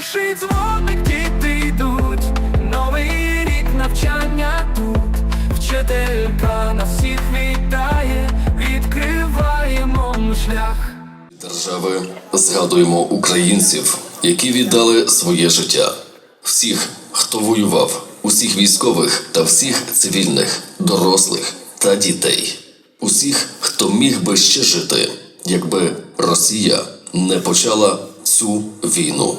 перший дзвоник діти йдуть, новий рік навчання тут, вчителька на всіх вітає, відкриваємо шлях. Держави згадуємо українців, які віддали своє життя. Всіх, хто воював, усіх військових та всіх цивільних, дорослих та дітей. Усіх, хто міг би ще жити, якби Росія не почала цю війну.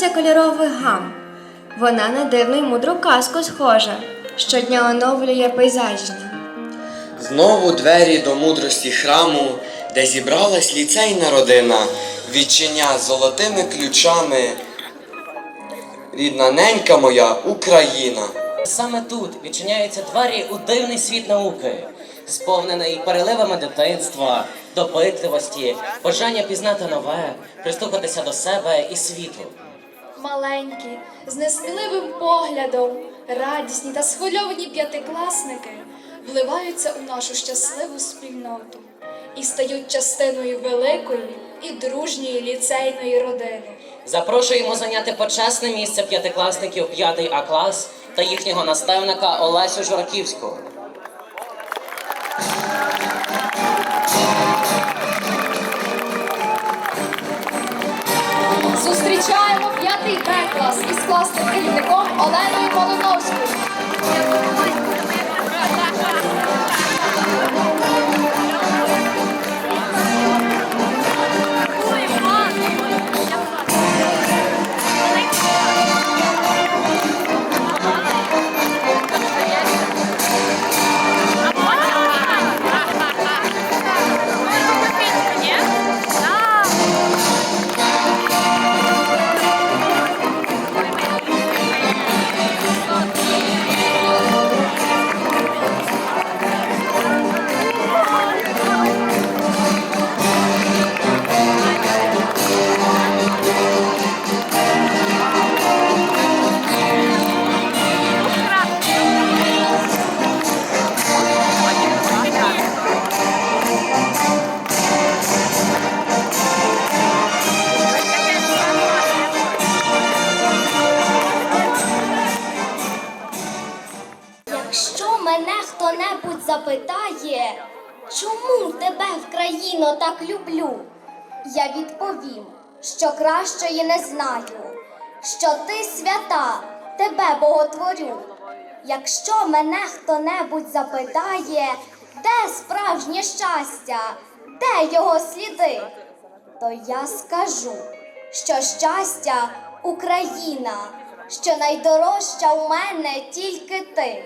Розмаїться кольорових гам. Вона на дивну й мудру казку схожа, щодня оновлює пейзажні. Знову двері до мудрості храму, де зібралась ліцейна родина, відчиня золотими ключами. Рідна ненька моя Україна. Саме тут відчиняються двері у дивний світ науки, сповнений переливами дитинства, допитливості, бажання пізнати нове, прислухатися до себе і світу. Маленькі, з несміливим поглядом, радісні та схвильовані п'ятикласники вливаються у нашу щасливу спільноту і стають частиною великої і дружньої ліцейної родини. Запрошуємо зайняти почесне місце п'ятикласників 5 А клас та їхнього наставника Олесю Жураківську. Зустрічаємо п'ятий Б клас із керівником Оленою Малиновською. Запитає, чому тебе в країно так люблю, я відповім, що кращої не знаю, що ти свята, тебе боготворю. Якщо мене хто-небудь запитає, де справжнє щастя, де його сліди, то я скажу, що щастя Україна, що найдорожча у мене тільки ти.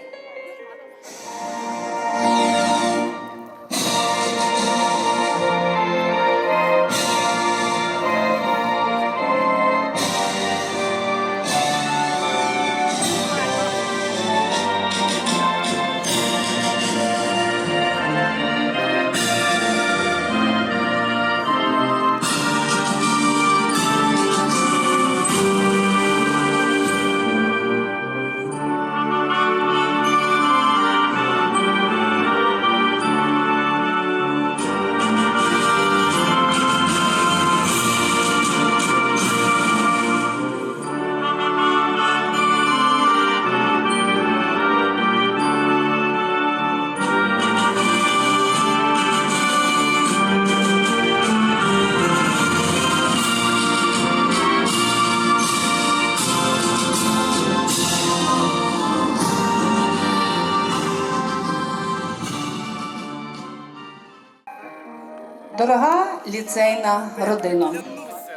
Дорога ліцейна родина,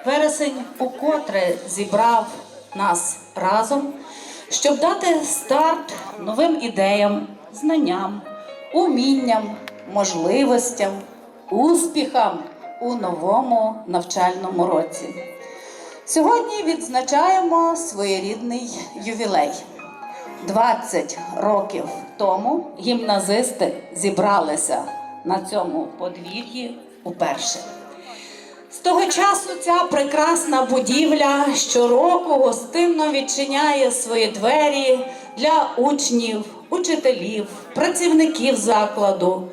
Вересень укотре зібрав нас разом, щоб дати старт новим ідеям, знанням, умінням, можливостям, успіхам у новому навчальному році. Сьогодні відзначаємо своєрідний ювілей. 20 років тому гімназисти зібралися на цьому подвір'ї уперше. З того часу ця прекрасна будівля щороку гостинно відчиняє свої двері для учнів, учителів, працівників закладу,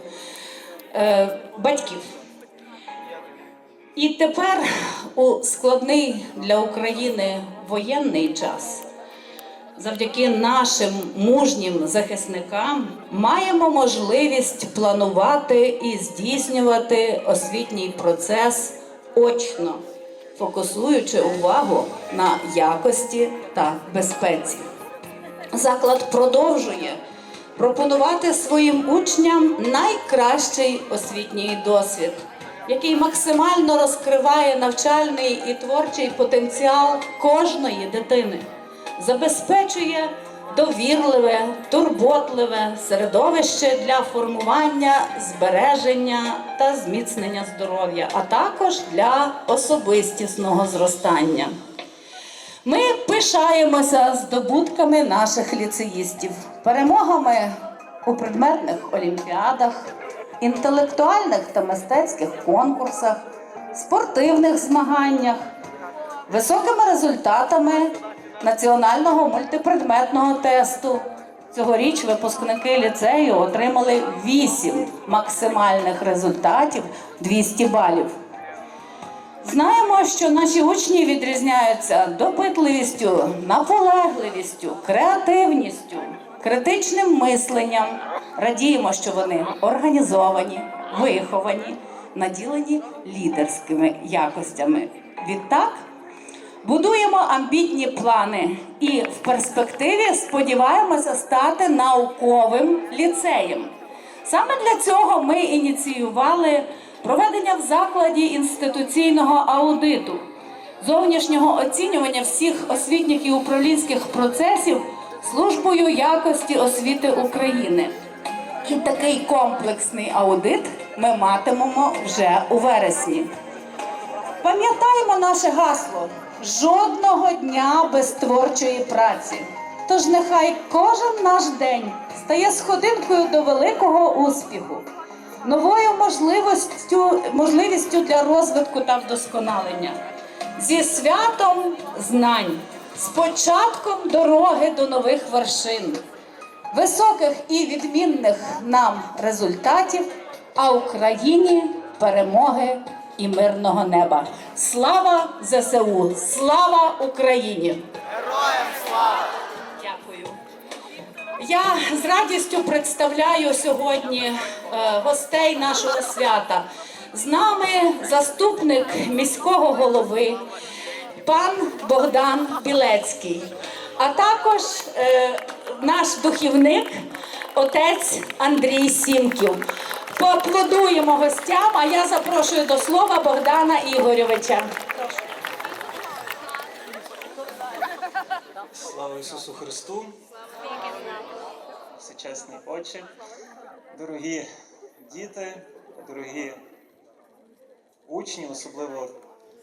е, батьків. І тепер у складний для України воєнний час завдяки нашим мужнім захисникам маємо можливість планувати і здійснювати освітній процес очно, фокусуючи увагу на якості та безпеці. Заклад продовжує пропонувати своїм учням найкращий освітній досвід, який максимально розкриває навчальний і творчий потенціал кожної дитини, забезпечує довірливе, турботливе середовище для формування, збереження та зміцнення здоров'я, а також для особистісного зростання. Ми пишаємося здобутками наших ліцеїстів, перемогами у предметних олімпіадах, інтелектуальних та мистецьких конкурсах, спортивних змаганнях, високими результатами національного мультипредметного тесту. Цьогоріч випускники ліцею отримали 8 максимальних результатів 200 балів. Знаємо, що наші учні відрізняються допитливістю, наполегливістю, креативністю, критичним мисленням. Радіємо, що вони організовані, виховані, наділені лідерськими якостями. Відтак будуємо амбітні плани і в перспективі сподіваємося стати науковим ліцеєм. Саме для цього ми ініціювали проведення в закладі інституційного аудиту, зовнішнього оцінювання всіх освітніх і управлінських процесів службою якості освіти України. І такий комплексний аудит ми матимемо вже у вересні. Пам'ятаємо наше гасло жодного дня без творчої праці. Тож нехай кожен наш день стає сходинкою до великого успіху, новою можливістю, можливістю для розвитку та вдосконалення, зі святом знань, з початком дороги до нових вершин, високих і відмінних нам результатів, а Україні перемоги і мирного неба. Слава ЗСУ! Слава Україні! Героям слава! Дякую. Я з радістю представляю сьогодні е, гостей нашого свята. З нами заступник міського голови пан Богдан Білецький, а також е, наш духівник, отець Андрій Сімків. Поаплодуємо гостям, а я запрошую до слова Богдана Ігорьовича. Слава Ісусу Христу! Всечесний Отче, дорогі діти, дорогі учні, особливо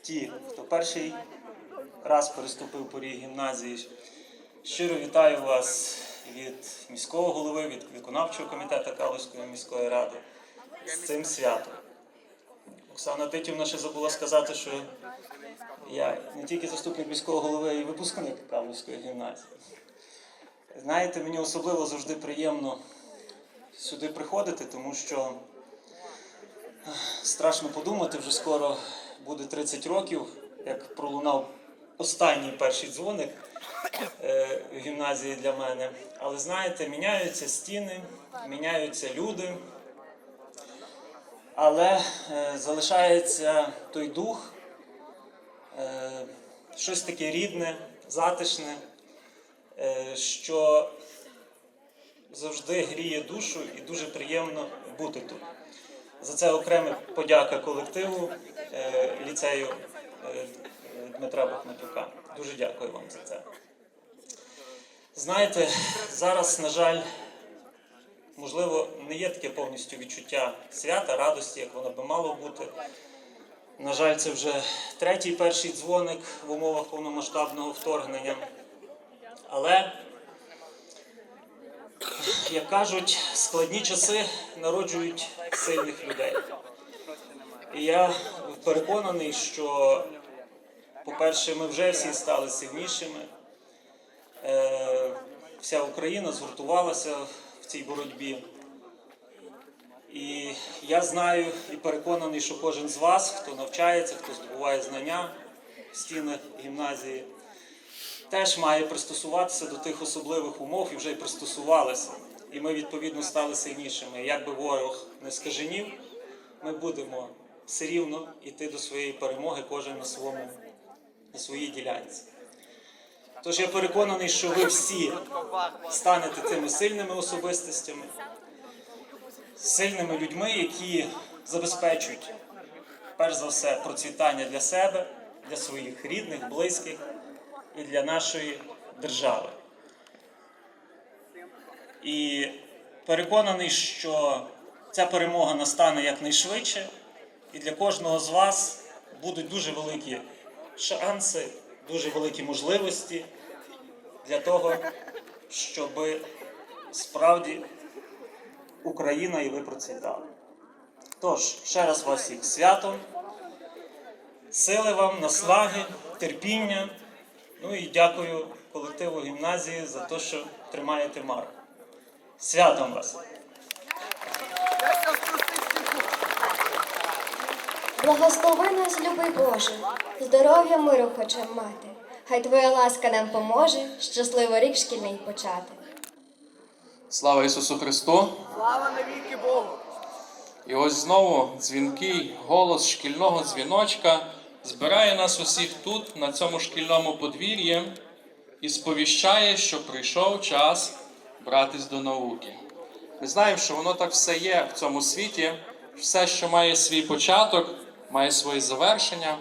ті, хто перший раз переступив поріг гімназії. Щиро вітаю вас від міського голови, від виконавчого комітету Калузької міської ради з цим святом. Оксана Титівна ще забула сказати, що я не тільки заступник міського голови, а й випускник Кавлівської гімназії. Знаєте, мені особливо завжди приємно сюди приходити, тому що страшно подумати, вже скоро буде 30 років, як пролунав останній перший дзвоник е, в гімназії для мене. Але знаєте, міняються стіни, міняються люди, але е, залишається той дух е, щось таке рідне, затишне, е, що завжди гріє душу і дуже приємно бути тут. За це окрема подяка колективу ліцею Дмитра Бахматюка. Дуже дякую вам за це. Знаєте, зараз, на жаль, можливо, не є таке повністю відчуття свята, радості, як воно би мало бути. На жаль, це вже третій перший дзвоник в умовах повномасштабного вторгнення. Але, як кажуть, складні часи народжують сильних людей. І я переконаний, що, по-перше, ми вже всі стали сильнішими. Е, Вся Україна згуртувалася цій боротьбі. І я знаю і переконаний, що кожен з вас, хто навчається, хто здобуває знання в стінах гімназії, теж має пристосуватися до тих особливих умов і вже й пристосувалися. І ми відповідно стали сильнішими. Як би ворог не скаженів, ми будемо все рівно йти до своєї перемоги, кожен на своєму на своїй ділянці. Тож я переконаний, що ви всі станете цими сильними особистостями, сильними людьми, які забезпечують перш за все процвітання для себе, для своїх рідних, близьких і для нашої держави. І переконаний, що ця перемога настане якнайшвидше, і для кожного з вас будуть дуже великі шанси, дуже великі можливості для того, щоб справді Україна і ви процвітали. Тож, ще раз вас всіх святом, сили вам, наслаги, терпіння. Ну і дякую колективу гімназії за те, що тримаєте марку. Святом вас! Благослови нас, любий Боже, здоров'я миру хочем мати. Хай Твоя ласка нам поможе щасливо рік шкільний почати. Слава Ісусу Христу! Слава навіки Богу! І ось знову дзвінкий голос шкільного дзвіночка збирає нас усіх тут, на цьому шкільному подвір'ї, і сповіщає, що прийшов час братись до науки. Ми знаємо, що воно так все є в цьому світі, все, що має свій початок, має своє завершення.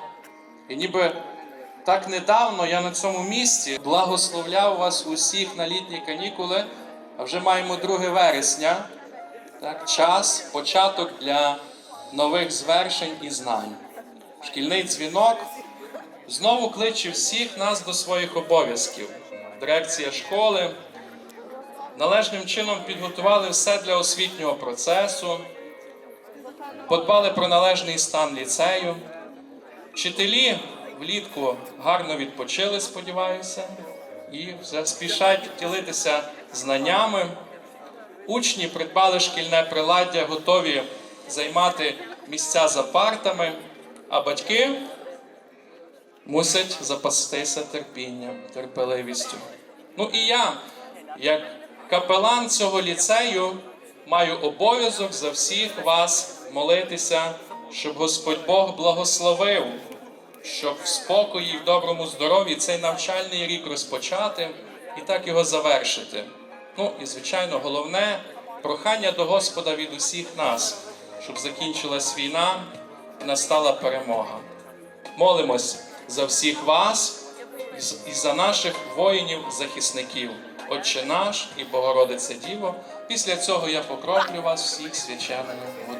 І ніби так недавно я на цьому місці благословляв вас усіх на літні канікули, а вже маємо 2 вересня. Так, час, початок для нових звершень і знань. Шкільний дзвінок знову кличе всіх нас до своїх обов'язків. Дирекція школи належним чином підготували все для освітнього процесу, подбали про належний стан ліцею. Вчителі влітку гарно відпочили, сподіваюся, і вже спішать ділитися знаннями. Учні придбали шкільне приладдя, готові займати місця за партами, а батьки мусять запастися терпінням, терпеливістю. Ну і я, як капелан цього ліцею, маю обов'язок за всіх вас молитися, щоб Господь Бог благословив, щоб в спокої і в доброму здоров'ї цей навчальний рік розпочати і так його завершити. Ну і звичайно, головне прохання до Господа від усіх нас, щоб закінчилась війна і настала перемога. Молимось за всіх вас і за наших воїнів-захисників, Отче наш і Богородице Діво. Після цього я покроплю вас всіх свяченою водою.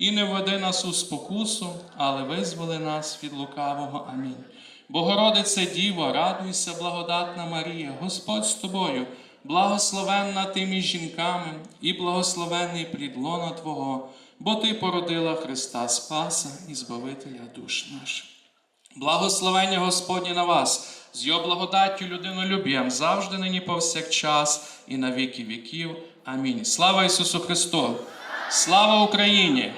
і не введи нас у спокусу, але визволи нас від лукавого. Амінь. Богородице Діво, радуйся, благодатна Марія, Господь з тобою, благословенна ти між жінками, і благословенний плід лона Твого, бо Ти породила Христа Спаса і Збавителя душ наших. Благословення Господнє на вас, з його благодаттю людинолюбієм, завжди нині повсякчас і на віки віків. Амінь. Слава Ісусу Христу! Слава Україні!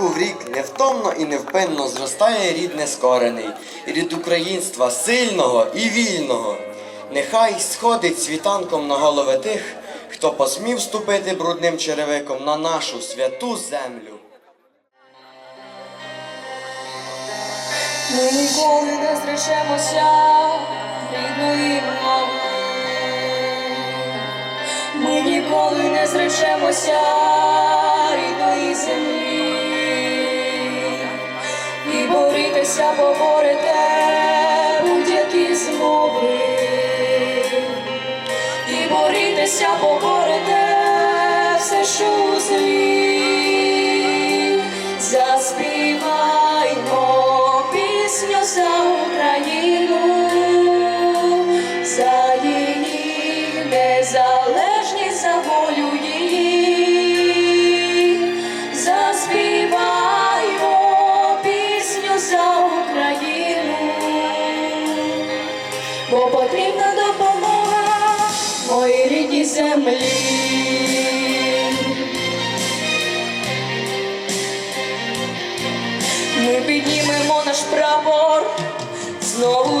Року в рік невтомно і невпинно зростає рід нескорений, рід українства сильного і вільного. Нехай сходить світанком на голови тих, хто посмів ступити брудним черевиком на нашу святу землю. Ми ніколи не зречемося рідної мови. Ми ніколи не зречемося рідної землі. Борітеся, поборете будь-які змови. І борітеся, поборете прапор знову.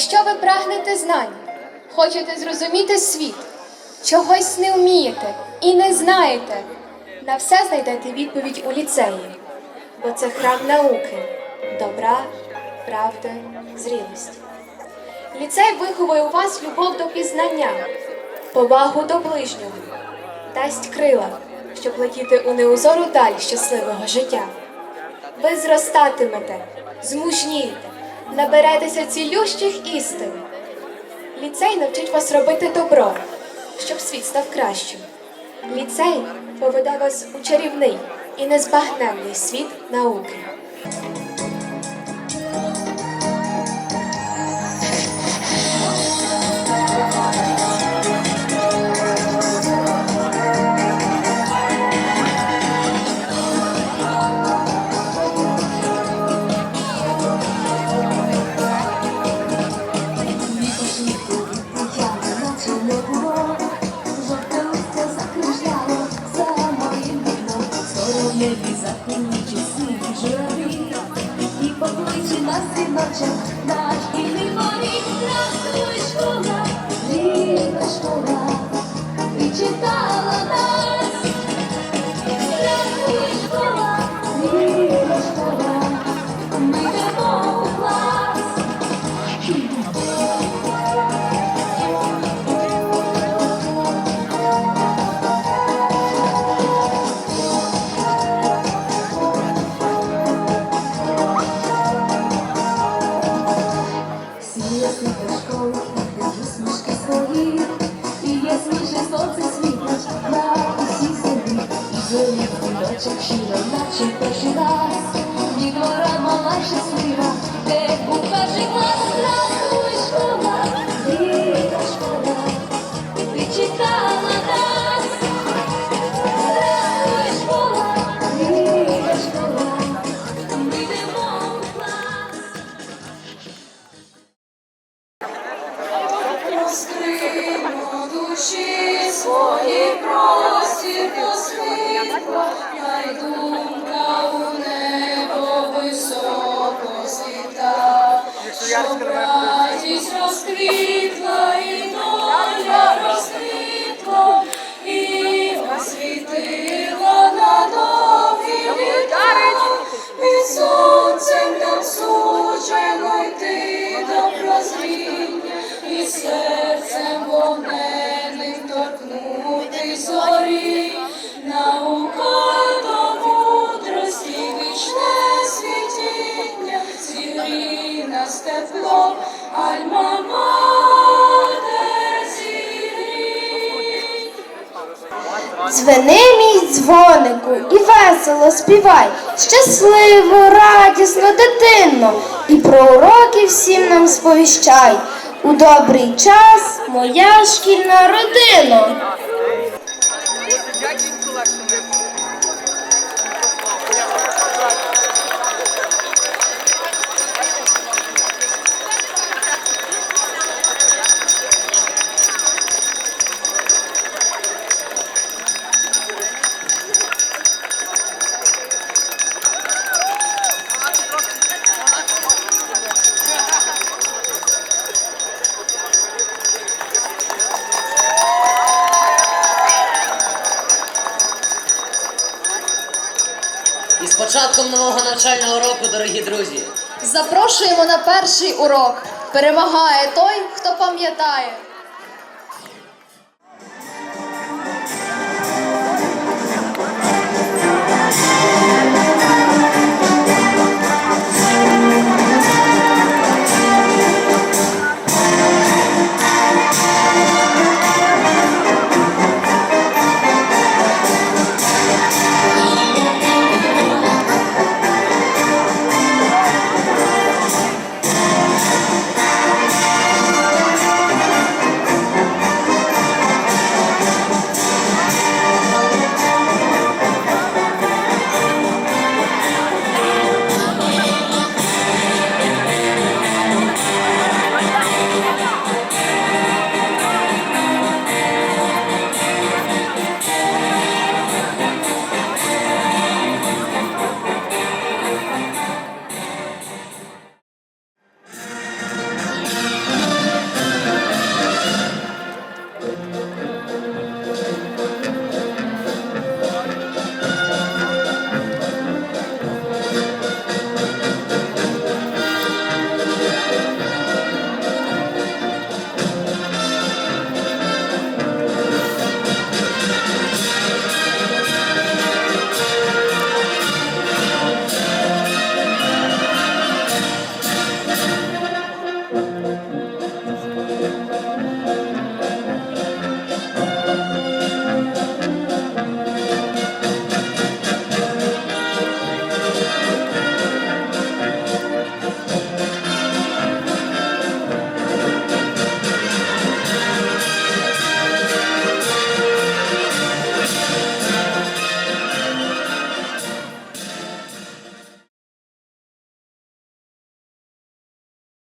Якщо ви прагнете знань, хочете зрозуміти світ, чогось не вмієте і не знаєте, на все знайдете відповідь у ліцеї, бо це храм науки, добра, правди, зрілості. Ліцей виховує у вас любов до пізнання, повагу до ближнього, дасть крила, щоб летіти у неузору даль щасливого життя. Ви зростатимете, змужнієте, наберетеся цілющих істин. Ліцей навчить вас робити добро, щоб світ став кращим. Ліцей поведе вас у чарівний і незбагненний світ науки. І покличе нас синочок, наш шкільний морі, здравствуй, школа, рідна школа, і читала нас. Перший раз, дітвора серцем вогненним торкнути зорі, наука до мудрості, вічне світіння, зігрій нас тепло, альма матер. Дзвени мій дзвонику і весело співай, щасливо, радісно, дитинно, і про уроки всім нам сповіщай. У добрий час моя шкільна родина. І з початком нового навчального року, дорогі друзі, Запрошуємо на перший урок. Перемагає той, хто пам'ятає.